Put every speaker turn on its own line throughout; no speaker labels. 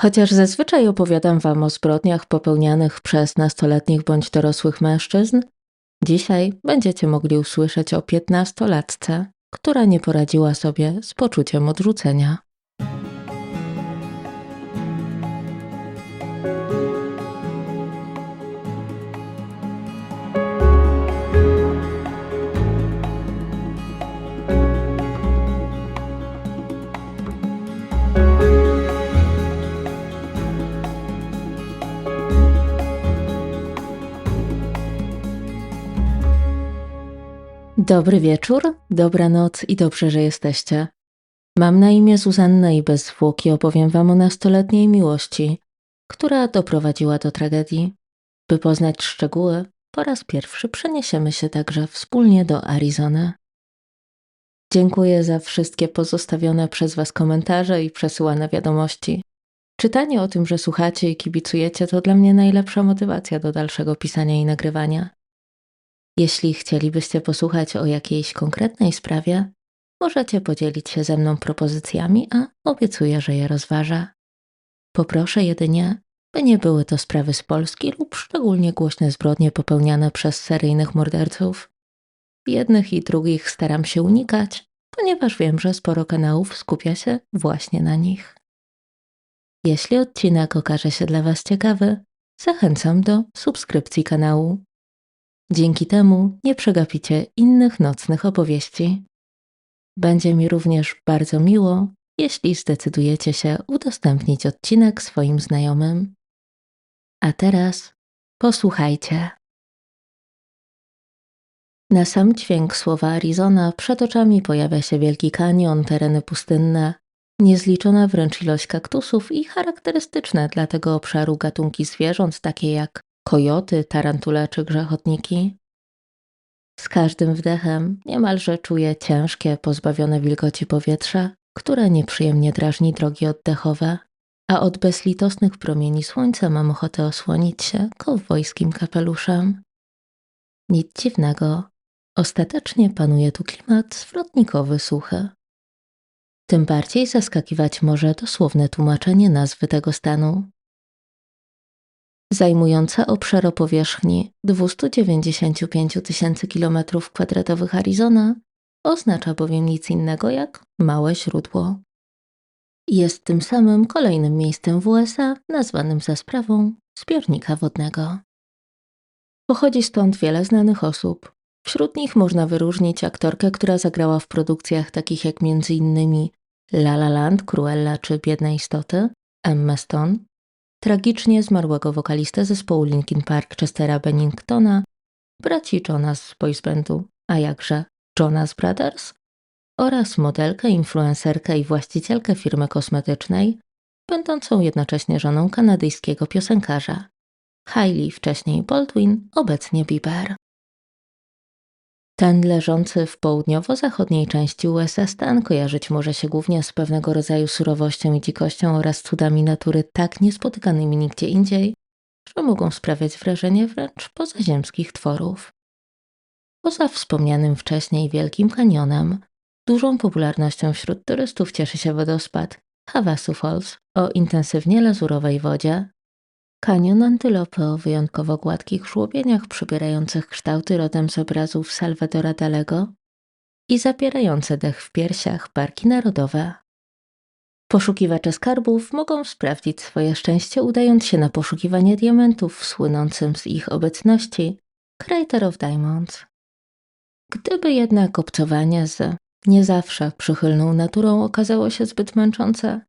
Chociaż zazwyczaj opowiadam Wam o zbrodniach popełnianych przez nastoletnich bądź dorosłych mężczyzn, dzisiaj będziecie mogli usłyszeć o piętnastolatce, która nie poradziła sobie z poczuciem odrzucenia. Dobry wieczór, dobranoc i dobrze, że jesteście. Mam na imię Zuzanna i bez zwłoki opowiem Wam o nastoletniej miłości, która doprowadziła do tragedii. By poznać szczegóły, po raz pierwszy przeniesiemy się także wspólnie do Arizony. Dziękuję za wszystkie pozostawione przez Was komentarze i przesyłane wiadomości. Czytanie o tym, że słuchacie i kibicujecie, to dla mnie najlepsza motywacja do dalszego pisania i nagrywania. Jeśli chcielibyście posłuchać o jakiejś konkretnej sprawie, możecie podzielić się ze mną propozycjami, a obiecuję, że je rozważę. Poproszę jedynie, by nie były to sprawy z Polski lub szczególnie głośne zbrodnie popełniane przez seryjnych morderców. Jednych i drugich staram się unikać, ponieważ wiem, że sporo kanałów skupia się właśnie na nich. Jeśli odcinek okaże się dla Was ciekawy, zachęcam do subskrypcji kanału. Dzięki temu nie przegapicie innych nocnych opowieści. Będzie mi również bardzo miło, jeśli zdecydujecie się udostępnić odcinek swoim znajomym. A teraz posłuchajcie. Na sam dźwięk słowa Arizona przed oczami pojawia się wielki kanion, tereny pustynne, niezliczona wręcz ilość kaktusów i charakterystyczne dla tego obszaru gatunki zwierząt, takie jak kojoty, tarantule czy grzechotniki. Z każdym wdechem niemalże czuję ciężkie, pozbawione wilgoci powietrze, które nieprzyjemnie drażni drogi oddechowe, a od bezlitosnych promieni słońca mam ochotę osłonić się kowbojskim kapeluszem. Nic dziwnego, ostatecznie panuje tu klimat zwrotnikowy suchy. Tym bardziej zaskakiwać może dosłowne tłumaczenie nazwy tego stanu. Zajmująca obszar o powierzchni 295 tysięcy km2 Arizona oznacza bowiem nic innego jak małe źródło. Jest tym samym kolejnym miejscem w USA nazwanym za sprawą zbiornika wodnego. Pochodzi stąd wiele znanych osób. Wśród nich można wyróżnić aktorkę, która zagrała w produkcjach takich jak m.in. La La Land, Cruella czy Biedne Istoty, Emma Stone, tragicznie zmarłego wokalistę zespołu Linkin Park Chestera Benningtona, braci Jonas z boys bandu, a jakże Jonas Brothers oraz modelkę, influencerkę i właścicielkę firmy kosmetycznej, będącą jednocześnie żoną kanadyjskiego piosenkarza. Hailey, wcześniej Baldwin, obecnie Bieber. Ten leżący w południowo-zachodniej części USA stan kojarzyć może się głównie z pewnego rodzaju surowością i dzikością oraz cudami natury tak niespotykanymi nigdzie indziej, że mogą sprawiać wrażenie wręcz pozaziemskich tworów. Poza wspomnianym wcześniej Wielkim Kanionem, dużą popularnością wśród turystów cieszy się wodospad Havasu Falls o intensywnie lazurowej wodzie, Kanion antylopy o wyjątkowo gładkich żłobieniach przybierających kształty rodem z obrazów Salvadora Dalego i zapierające dech w piersiach parki narodowe. Poszukiwacze skarbów mogą sprawdzić swoje szczęście udając się na poszukiwanie diamentów w słynącym z ich obecności Crater of Diamonds. Gdyby jednak obcowanie z nie zawsze przychylną naturą okazało się zbyt męczące,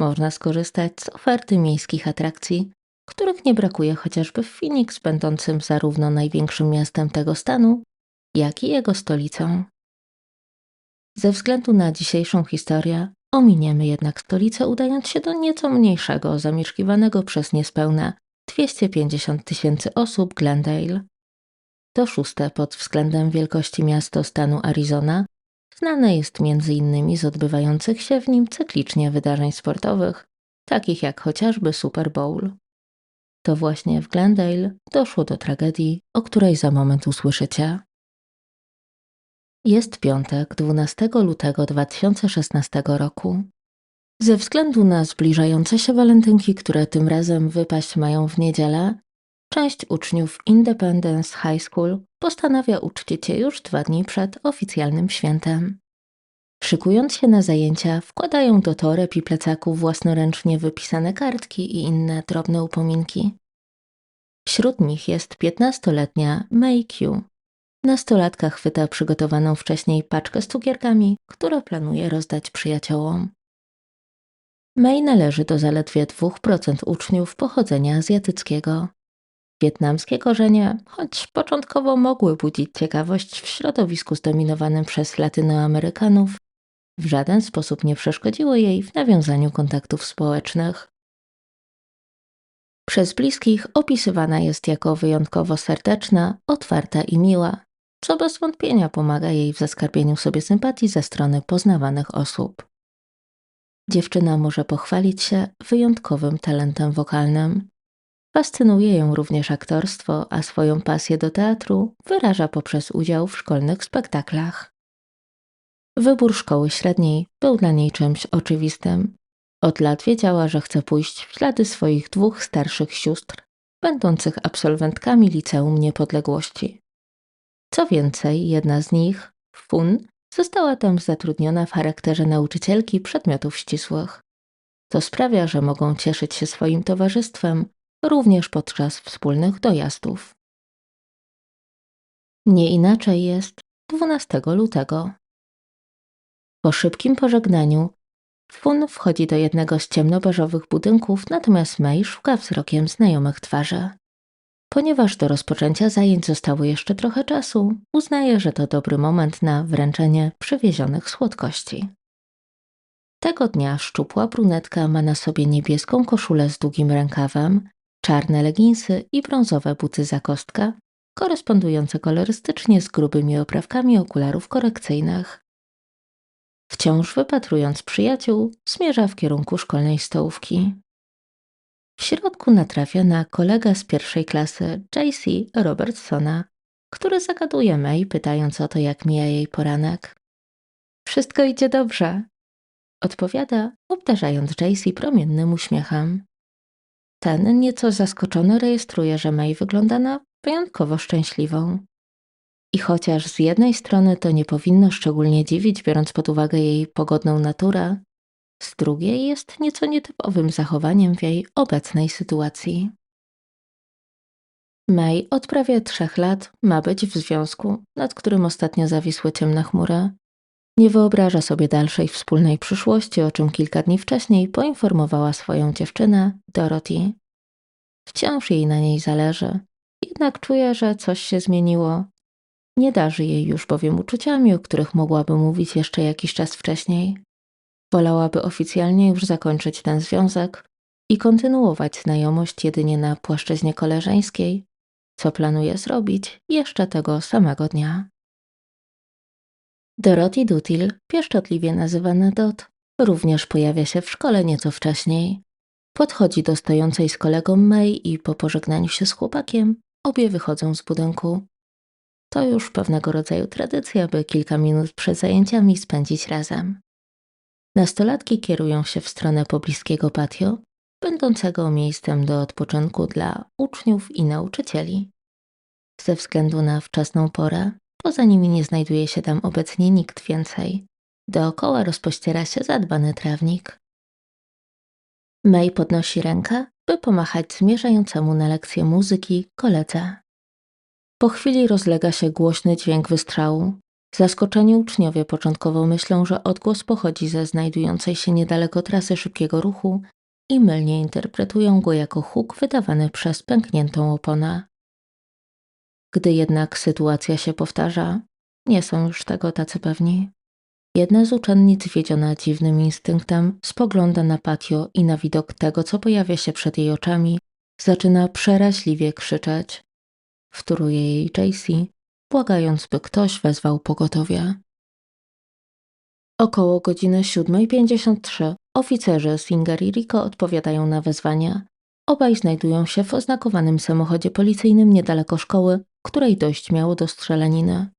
można skorzystać z oferty miejskich atrakcji których nie brakuje chociażby w Phoenix, będącym zarówno największym miastem tego stanu, jak i jego stolicą. Ze względu na dzisiejszą historię, ominiemy jednak stolicę, udając się do nieco mniejszego, zamieszkiwanego przez niespełna 250 tysięcy osób Glendale. To szóste pod względem wielkości miasto stanu Arizona, znane jest innymi z odbywających się w nim cyklicznie wydarzeń sportowych, takich jak chociażby Super Bowl. To właśnie w Glendale doszło do tragedii, o której za moment usłyszycie. Jest piątek, 12 lutego 2016 roku. Ze względu na zbliżające się walentynki, które tym razem wypaść mają w niedzielę, część uczniów Independence High School postanawia uczcić je już dwa dni przed oficjalnym świętem. Szykując się na zajęcia, wkładają do toreb i plecaków własnoręcznie wypisane kartki i inne drobne upominki. Wśród nich jest 15-letnia May Q. Nastolatka chwyta przygotowaną wcześniej paczkę z cukierkami, które planuje rozdać przyjaciołom. May należy do zaledwie 2% uczniów pochodzenia azjatyckiego. Wietnamskie korzenie, choć początkowo mogły budzić ciekawość w środowisku zdominowanym przez Latynoamerykanów, w żaden sposób nie przeszkodziło jej w nawiązaniu kontaktów społecznych. Przez bliskich opisywana jest jako wyjątkowo serdeczna, otwarta i miła, co bez wątpienia pomaga jej w zaskarbieniu sobie sympatii ze strony poznawanych osób. Dziewczyna może pochwalić się wyjątkowym talentem wokalnym. Fascynuje ją również aktorstwo, a swoją pasję do teatru wyraża poprzez udział w szkolnych spektaklach. Wybór szkoły średniej był dla niej czymś oczywistym. Od lat wiedziała, że chce pójść w ślady swoich dwóch starszych sióstr, będących absolwentkami Liceum Niepodległości. Co więcej, jedna z nich, Fun, została tam zatrudniona w charakterze nauczycielki przedmiotów ścisłych. To sprawia, że mogą cieszyć się swoim towarzystwem również podczas wspólnych dojazdów. Nie inaczej jest 12 lutego. Po szybkim pożegnaniu Fun wchodzi do jednego z ciemnobeżowych budynków, natomiast May szuka wzrokiem znajomych twarzy. Ponieważ do rozpoczęcia zajęć zostało jeszcze trochę czasu, uznaje, że to dobry moment na wręczenie przywiezionych słodkości. Tego dnia szczupła brunetka ma na sobie niebieską koszulę z długim rękawem, czarne leginsy i brązowe buty za kostka, korespondujące kolorystycznie z grubymi oprawkami okularów korekcyjnych. Wciąż wypatrując przyjaciół, zmierza w kierunku szkolnej stołówki. W środku natrafia na kolegę z pierwszej klasy, JC Robertsona, który zagaduje May, pytając o to, jak mija jej poranek. Wszystko idzie dobrze, odpowiada, obdarzając JC promiennym uśmiechem. Ten, nieco zaskoczony, rejestruje, że May wygląda na wyjątkowo szczęśliwą. I chociaż z jednej strony to nie powinno szczególnie dziwić, biorąc pod uwagę jej pogodną naturę, z drugiej jest nieco nietypowym zachowaniem w jej obecnej sytuacji. May od prawie trzech lat ma być w związku, nad którym ostatnio zawisły ciemne chmury. Nie wyobraża sobie dalszej wspólnej przyszłości, o czym kilka dni wcześniej poinformowała swoją dziewczynę, Dorothy. Wciąż jej na niej zależy, jednak czuje, że coś się zmieniło. Nie darzy jej już bowiem uczuciami, o których mogłaby mówić jeszcze jakiś czas wcześniej. Wolałaby oficjalnie już zakończyć ten związek i kontynuować znajomość jedynie na płaszczyźnie koleżeńskiej, co planuje zrobić jeszcze tego samego dnia. Dorothy Dutil, pieszczotliwie nazywana Dot, również pojawia się w szkole nieco wcześniej. Podchodzi do stojącej z kolegą May i po pożegnaniu się z chłopakiem obie wychodzą z budynku. To już pewnego rodzaju tradycja, by kilka minut przed zajęciami spędzić razem. Nastolatki kierują się w stronę pobliskiego patio, będącego miejscem do odpoczynku dla uczniów i nauczycieli. Ze względu na wczesną porę, poza nimi nie znajduje się tam obecnie nikt więcej. Dookoła rozpościera się zadbany trawnik. May podnosi rękę, by pomachać zmierzającemu na lekcję muzyki koledze. Po chwili rozlega się głośny dźwięk wystrzału, Zaskoczeni uczniowie początkowo myślą, że odgłos pochodzi ze znajdującej się niedaleko trasy szybkiego ruchu i mylnie interpretują go jako huk wydawany przez pękniętą oponę. Gdy jednak sytuacja się powtarza, nie są już tego tacy pewni. Jedna z uczennic, wiedziona dziwnym instynktem, spogląda na patio i na widok tego, co pojawia się przed jej oczami, zaczyna przeraźliwie krzyczeć. Wtóruje jej JC, błagając, by ktoś wezwał pogotowie. Około godziny 7.53 oficerzy Singer i Rico odpowiadają na wezwania. Obaj znajdują się w oznakowanym samochodzie policyjnym niedaleko szkoły, której dość miało do strzelaniny.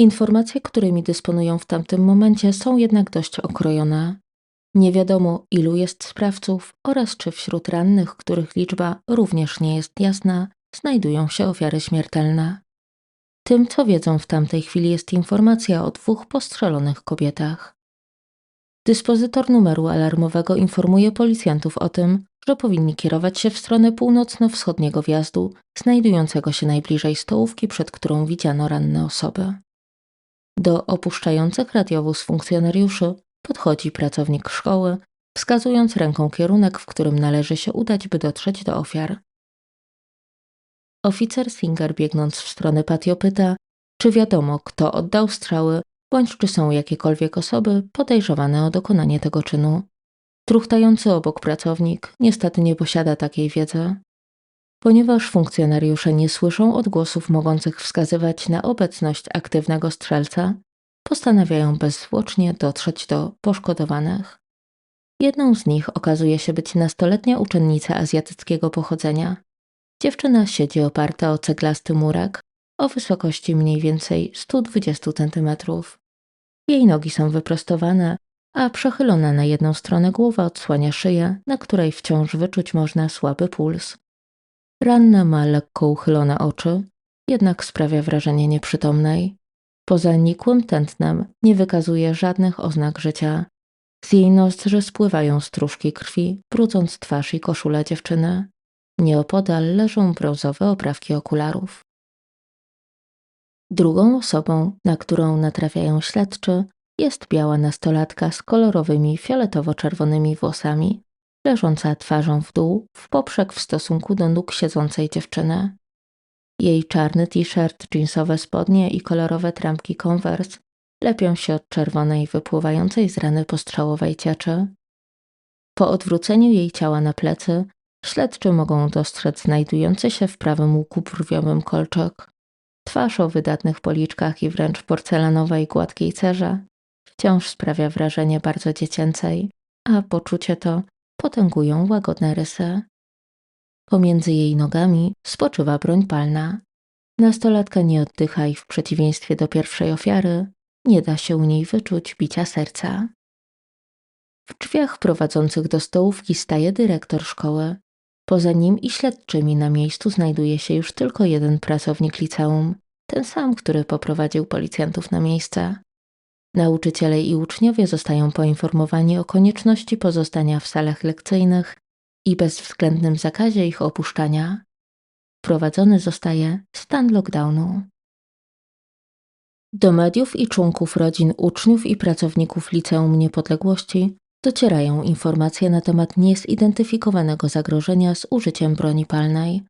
Informacje, którymi dysponują w tamtym momencie, są jednak dość okrojone. Nie wiadomo, ilu jest sprawców oraz czy wśród rannych, których liczba również nie jest jasna, znajdują się ofiary śmiertelne. Tym, co wiedzą w tamtej chwili, jest informacja o dwóch postrzelonych kobietach. Dyspozytor numeru alarmowego informuje policjantów o tym, że powinni kierować się w stronę północno-wschodniego wjazdu, znajdującego się najbliżej stołówki, przed którą widziano ranne osoby. Do opuszczających radiowóz funkcjonariuszy podchodzi pracownik szkoły, wskazując ręką kierunek, w którym należy się udać, by dotrzeć do ofiar. Oficer Singer biegnąc w stronę patio pyta, czy wiadomo, kto oddał strzały, bądź czy są jakiekolwiek osoby podejrzewane o dokonanie tego czynu. Truchtający obok pracownik niestety nie posiada takiej wiedzy. Ponieważ funkcjonariusze nie słyszą odgłosów mogących wskazywać na obecność aktywnego strzelca, postanawiają bezzwłocznie dotrzeć do poszkodowanych. Jedną z nich okazuje się być nastoletnia uczennica azjatyckiego pochodzenia. Dziewczyna siedzi oparta o ceglasty murek o wysokości mniej więcej 120 cm. Jej nogi są wyprostowane, a przechylona na jedną stronę głowa odsłania szyję, na której wciąż wyczuć można słaby puls. Ranna ma lekko uchylone oczy, jednak sprawia wrażenie nieprzytomnej. Poza nikłym tętnem nie wykazuje żadnych oznak życia. Z jej nozdrzy spływają stróżki krwi, brudząc twarz i koszulę dziewczyny. Nieopodal leżą brązowe oprawki okularów. Drugą osobą, na którą natrafiają śledczy, jest biała nastolatka z kolorowymi fioletowo-czerwonymi włosami, leżąca twarzą w dół, w poprzek w stosunku do nóg siedzącej dziewczyny. Jej czarny t-shirt, jeansowe spodnie i kolorowe trampki Converse lepią się od czerwonej wypływającej z rany postrzałowej cieczy. Po odwróceniu jej ciała na plecy, śledczy mogą dostrzec znajdujący się w prawym łuku brwiowym kolczek. Twarz o wydatnych policzkach i wręcz porcelanowej gładkiej cerze wciąż sprawia wrażenie bardzo dziecięcej, a poczucie to potęgują łagodne rysy. Pomiędzy jej nogami spoczywa broń palna. Nastolatka nie oddycha i w przeciwieństwie do pierwszej ofiary nie da się u niej wyczuć bicia serca. W drzwiach prowadzących do stołówki staje dyrektor szkoły. Poza nim i śledczymi na miejscu znajduje się już tylko jeden pracownik liceum, ten sam, który poprowadził policjantów na miejsce. Nauczyciele i uczniowie zostają poinformowani o konieczności pozostania w salach lekcyjnych i bezwzględnym zakazie ich opuszczania. Wprowadzony zostaje stan lockdownu. Do mediów i członków rodzin uczniów i pracowników Liceum Niepodległości docierają informacje na temat niezidentyfikowanego zagrożenia z użyciem broni palnej.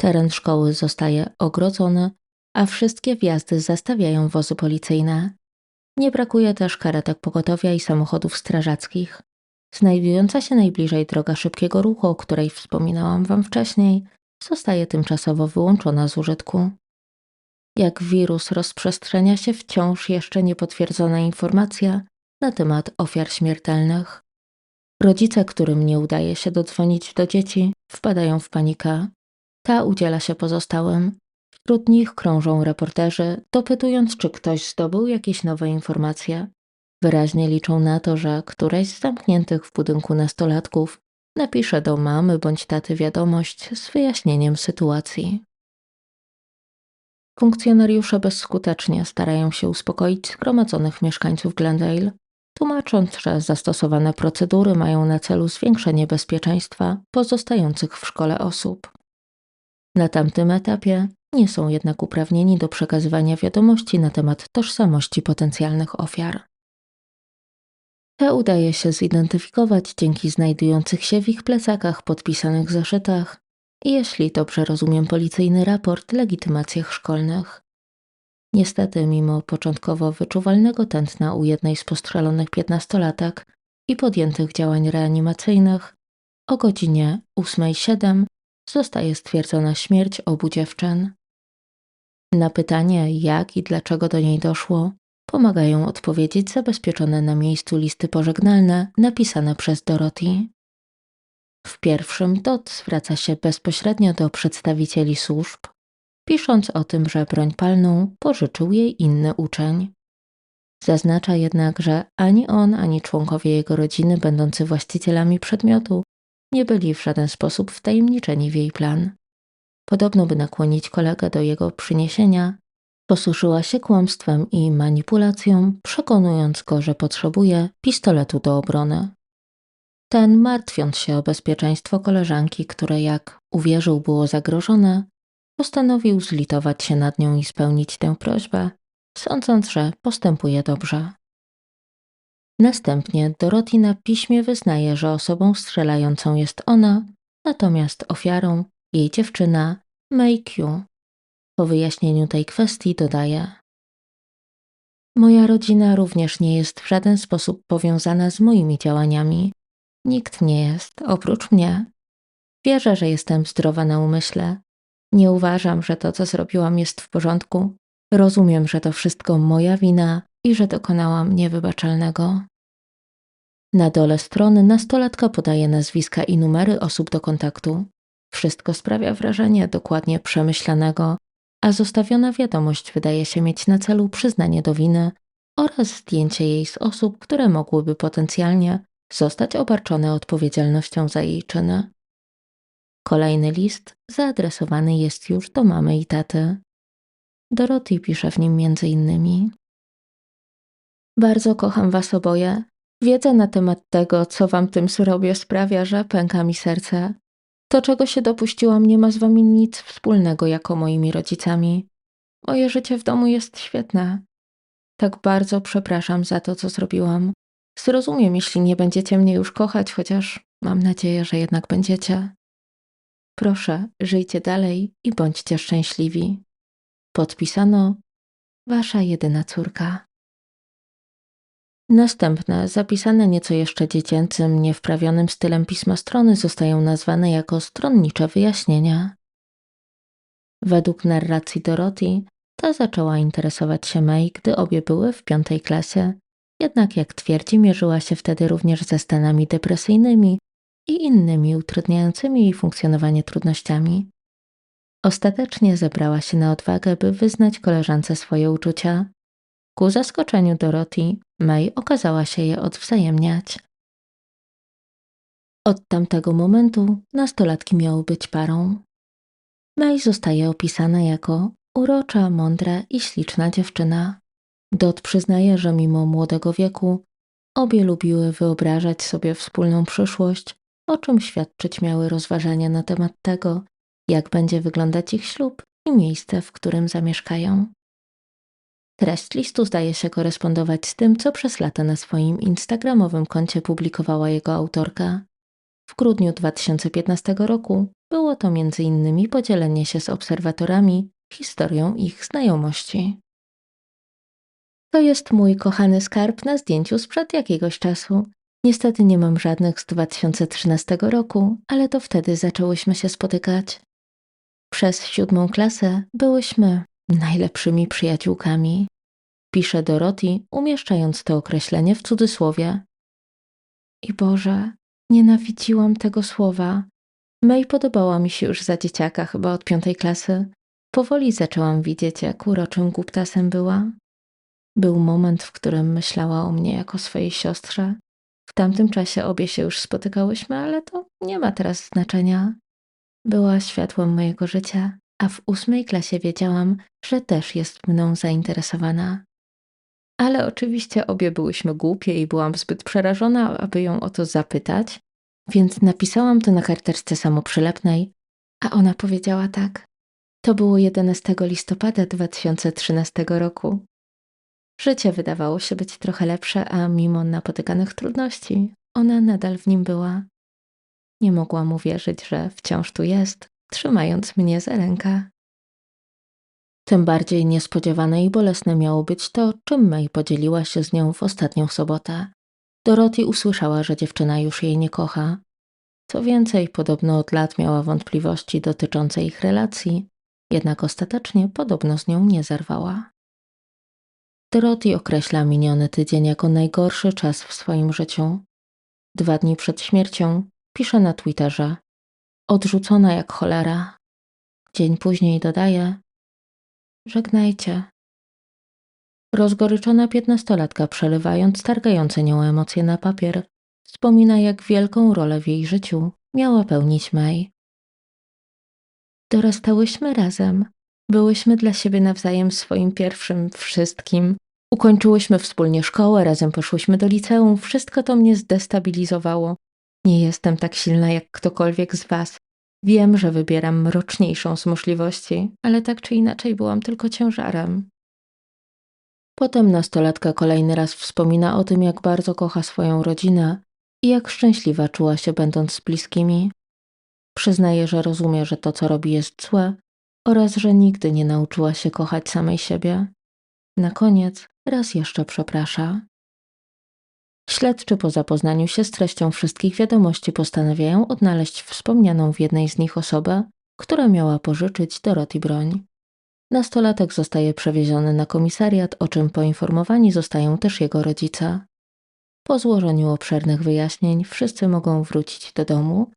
Teren szkoły zostaje ogrodzony, a wszystkie wjazdy zastawiają wozy policyjne. Nie brakuje też karetek pogotowia i samochodów strażackich. Znajdująca się najbliżej droga szybkiego ruchu, o której wspominałam Wam wcześniej, zostaje tymczasowo wyłączona z użytku. Jak wirus rozprzestrzenia się wciąż jeszcze niepotwierdzona informacja na temat ofiar śmiertelnych. Rodzice, którym nie udaje się dodzwonić do dzieci, wpadają w panikę. Ta udziela się pozostałym, Wśród nich krążą reporterzy, dopytując, czy ktoś zdobył jakieś nowe informacje. Wyraźnie liczą na to, że któreś z zamkniętych w budynku nastolatków napisze do mamy bądź taty wiadomość z wyjaśnieniem sytuacji. Funkcjonariusze bezskutecznie starają się uspokoić zgromadzonych mieszkańców Glendale, tłumacząc, że zastosowane procedury mają na celu zwiększenie bezpieczeństwa pozostających w szkole osób. Na tamtym etapie nie są jednak uprawnieni do przekazywania wiadomości na temat tożsamości potencjalnych ofiar. Te udaje się zidentyfikować dzięki znajdujących się w ich plecakach podpisanych zeszytach i jeśli dobrze rozumiem policyjny raport, legitymacjach szkolnych. Niestety, mimo początkowo wyczuwalnego tętna u jednej z postrzelonych piętnastolatek i podjętych działań reanimacyjnych, o godzinie 8.07 zostaje stwierdzona śmierć obu dziewczyn. Na pytanie, jak i dlaczego do niej doszło, pomagają odpowiedzieć zabezpieczone na miejscu listy pożegnalne napisane przez Dorothy. W pierwszym Dot zwraca się bezpośrednio do przedstawicieli służb. pisząc o tym, że broń palną pożyczył jej inny uczeń. Zaznacza jednak, że ani on, ani członkowie jego rodziny, będący właścicielami przedmiotu, nie byli w żaden sposób wtajemniczeni w jej plan. Podobno, by nakłonić kolegę do jego przyniesienia, posłużyła się kłamstwem i manipulacją, przekonując go, że potrzebuje pistoletu do obrony. Ten, martwiąc się o bezpieczeństwo koleżanki, które jak uwierzył było zagrożone, postanowił zlitować się nad nią i spełnić tę prośbę, sądząc, że postępuje dobrze. Następnie Dorothy na piśmie wyznaje, że osobą strzelającą jest ona, natomiast ofiarą jej dziewczyna May Q. Po wyjaśnieniu tej kwestii dodaje: Moja rodzina również nie jest w żaden sposób powiązana z moimi działaniami. Nikt nie jest, oprócz mnie. Wierzę, że jestem zdrowa na umyśle. Nie uważam, że to, co zrobiłam, jest w porządku. Rozumiem, że to wszystko moja wina i że dokonałam niewybaczalnego. Na dole strony nastolatka podaje nazwiska i numery osób do kontaktu. Wszystko sprawia wrażenie dokładnie przemyślanego, a zostawiona wiadomość wydaje się mieć na celu przyznanie do winy oraz zdjęcie jej z osób, które mogłyby potencjalnie zostać obarczone odpowiedzialnością za jej czyny. Kolejny list zaadresowany jest już do mamy i taty. Dorothy pisze w nim między innymi Bardzo kocham was oboje. Wiedza na temat tego, co wam tym zrobię, sprawia, że pęka mi serce. To, czego się dopuściłam, nie ma z wami nic wspólnego jako moimi rodzicami. Moje życie w domu jest świetne. Tak bardzo przepraszam za to, co zrobiłam. Zrozumiem, jeśli nie będziecie mnie już kochać, chociaż mam nadzieję, że jednak będziecie. Proszę, żyjcie dalej i bądźcie szczęśliwi. Podpisano Wasza jedyna córka. Następne, zapisane nieco jeszcze dziecięcym, niewprawionym stylem pisma strony zostają nazwane jako stronnicze wyjaśnienia. Według narracji Dorothy, ta zaczęła interesować się May, gdy obie były w piątej klasie, jednak jak twierdzi, mierzyła się wtedy również ze stanami depresyjnymi i innymi utrudniającymi jej funkcjonowanie trudnościami. Ostatecznie zebrała się na odwagę, by wyznać koleżance swoje uczucia. Ku zaskoczeniu Dorothy, May okazała się je odwzajemniać. Od tamtego momentu nastolatki miały być parą. May zostaje opisana jako urocza, mądra i śliczna dziewczyna. Dot przyznaje, że mimo młodego wieku obie lubiły wyobrażać sobie wspólną przyszłość, o czym świadczyć miały rozważania na temat tego, jak będzie wyglądać ich ślub i miejsce, w którym zamieszkają. Treść listu zdaje się korespondować z tym, co przez lata na swoim instagramowym koncie publikowała jego autorka. W grudniu 2015 roku było to innymi podzielenie się z obserwatorami historią ich znajomości. To jest mój kochany skarb na zdjęciu sprzed jakiegoś czasu. Niestety nie mam żadnych z 2013 roku, ale to wtedy zaczęłyśmy się spotykać. Przez siódmą klasę byłyśmy najlepszymi przyjaciółkami. Pisze Dorothy, umieszczając to określenie w cudzysłowie. I Boże, nienawidziłam tego słowa. May podobała mi się już za dzieciaka, chyba od piątej klasy. Powoli zaczęłam widzieć, jak uroczym głuptasem była. Był moment, w którym myślała o mnie jako swojej siostrze. W tamtym czasie obie się już spotykałyśmy, ale to nie ma teraz znaczenia. Była światłem mojego życia, a w ósmej klasie wiedziałam, że też jest mną zainteresowana. Ale oczywiście obie byłyśmy głupie i byłam zbyt przerażona, aby ją o to zapytać, więc napisałam to na karteczce samoprzylepnej, a ona powiedziała tak. To było 11 listopada 2013 roku. Życie wydawało się być trochę lepsze, a mimo napotykanych trudności, ona nadal w nim była. Nie mogłam uwierzyć, że wciąż tu jest, trzymając mnie za rękę. Tym bardziej niespodziewane i bolesne miało być to, czym May podzieliła się z nią w ostatnią sobotę. Dorothy usłyszała, że dziewczyna już jej nie kocha. Co więcej, podobno od lat miała wątpliwości dotyczące ich relacji, jednak ostatecznie podobno z nią nie zerwała. Dorothy określa miniony tydzień jako najgorszy czas w swoim życiu. Dwa dni przed śmiercią pisze na Twitterze: Odrzucona jak cholera. Dzień później dodaje, Żegnajcie. Rozgoryczona piętnastolatka, przelewając targające nią emocje na papier, wspomina, jak wielką rolę w jej życiu miała pełnić May. Dorastałyśmy razem. Byłyśmy dla siebie nawzajem swoim pierwszym wszystkim. Ukończyłyśmy wspólnie szkołę, razem poszłyśmy do liceum. Wszystko to mnie zdestabilizowało. Nie jestem tak silna jak ktokolwiek z was. Wiem, że wybieram mroczniejszą z możliwości, ale tak czy inaczej byłam tylko ciężarem. Potem nastolatka kolejny raz wspomina o tym, jak bardzo kocha swoją rodzinę i jak szczęśliwa czuła się będąc z bliskimi. Przyznaje, że rozumie, że to, co robi, jest złe oraz że nigdy nie nauczyła się kochać samej siebie. Na koniec raz jeszcze przeprasza. Śledczy po zapoznaniu się z treścią wszystkich wiadomości postanawiają odnaleźć wspomnianą w jednej z nich osobę, która miała pożyczyć Dorothy broń. Nastolatek zostaje przewieziony na komisariat, o czym poinformowani zostają też jego rodzice. Po złożeniu obszernych wyjaśnień wszyscy mogą wrócić do domu,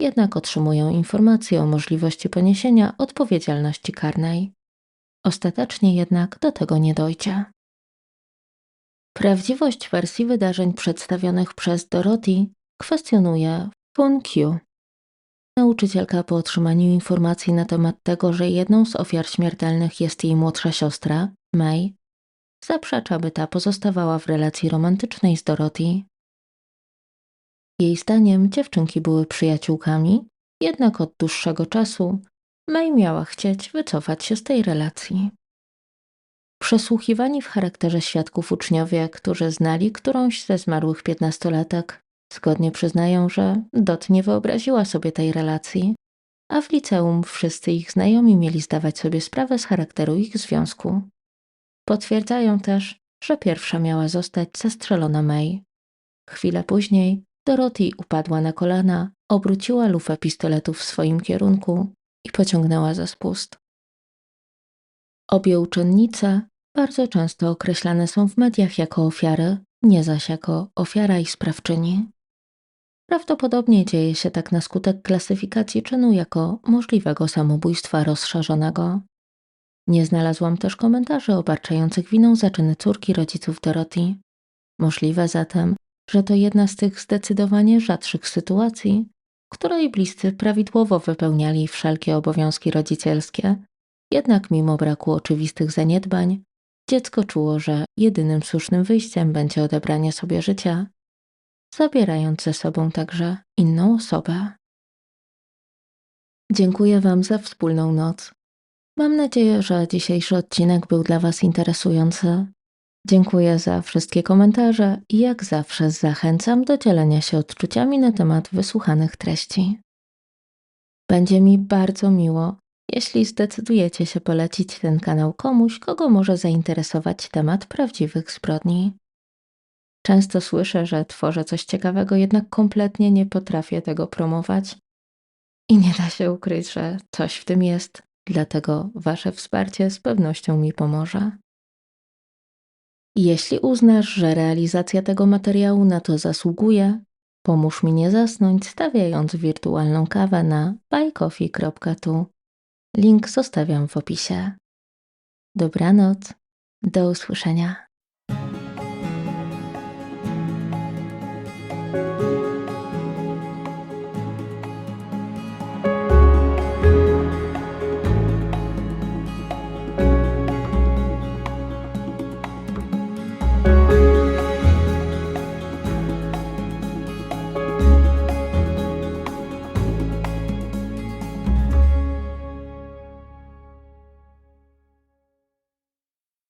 jednak otrzymują informację o możliwości poniesienia odpowiedzialności karnej. Ostatecznie jednak do tego nie dojdzie. Prawdziwość wersji wydarzeń przedstawionych przez Dorothy kwestionuje Fun Q. Nauczycielka po otrzymaniu informacji na temat tego, że jedną z ofiar śmiertelnych jest jej młodsza siostra, May, zaprzecza, by ta pozostawała w relacji romantycznej z Dorothy. Jej zdaniem dziewczynki były przyjaciółkami, jednak od dłuższego czasu May miała chcieć wycofać się z tej relacji. Przesłuchiwani w charakterze świadków uczniowie, którzy znali którąś ze zmarłych piętnastolatek, zgodnie przyznają, że Dot nie wyobraziła sobie tej relacji, a w liceum wszyscy ich znajomi mieli zdawać sobie sprawę z charakteru ich związku. Potwierdzają też, że pierwsza miała zostać zastrzelona May. Chwilę później Dorothy upadła na kolana, obróciła lufę pistoletu w swoim kierunku i pociągnęła za spust. Obie uczennice bardzo często określane są w mediach jako ofiary, nie zaś jako ofiara i sprawczyni. Prawdopodobnie dzieje się tak na skutek klasyfikacji czynu jako możliwego samobójstwa rozszerzonego. Nie znalazłam też komentarzy obarczających winą zaczyny córki rodziców Dorothy. Możliwe zatem, że to jedna z tych zdecydowanie rzadszych sytuacji, w której bliscy prawidłowo wypełniali wszelkie obowiązki rodzicielskie, jednak mimo braku oczywistych zaniedbań, dziecko czuło, że jedynym słusznym wyjściem będzie odebranie sobie życia, zabierając ze sobą także inną osobę. Dziękuję Wam za wspólną noc. Mam nadzieję, że dzisiejszy odcinek był dla Was interesujący. Dziękuję za wszystkie komentarze i jak zawsze zachęcam do dzielenia się odczuciami na temat wysłuchanych treści. Będzie mi bardzo miło, jeśli zdecydujecie się polecić ten kanał komuś, kogo może zainteresować temat prawdziwych zbrodni. Często słyszę, że tworzę coś ciekawego, jednak kompletnie nie potrafię tego promować. I nie da się ukryć, że coś w tym jest, dlatego Wasze wsparcie z pewnością mi pomoże. Jeśli uznasz, że realizacja tego materiału na to zasługuje, pomóż mi nie zasnąć stawiając wirtualną kawę na buycoffee.tu. Link zostawiam w opisie. Dobranoc, do usłyszenia.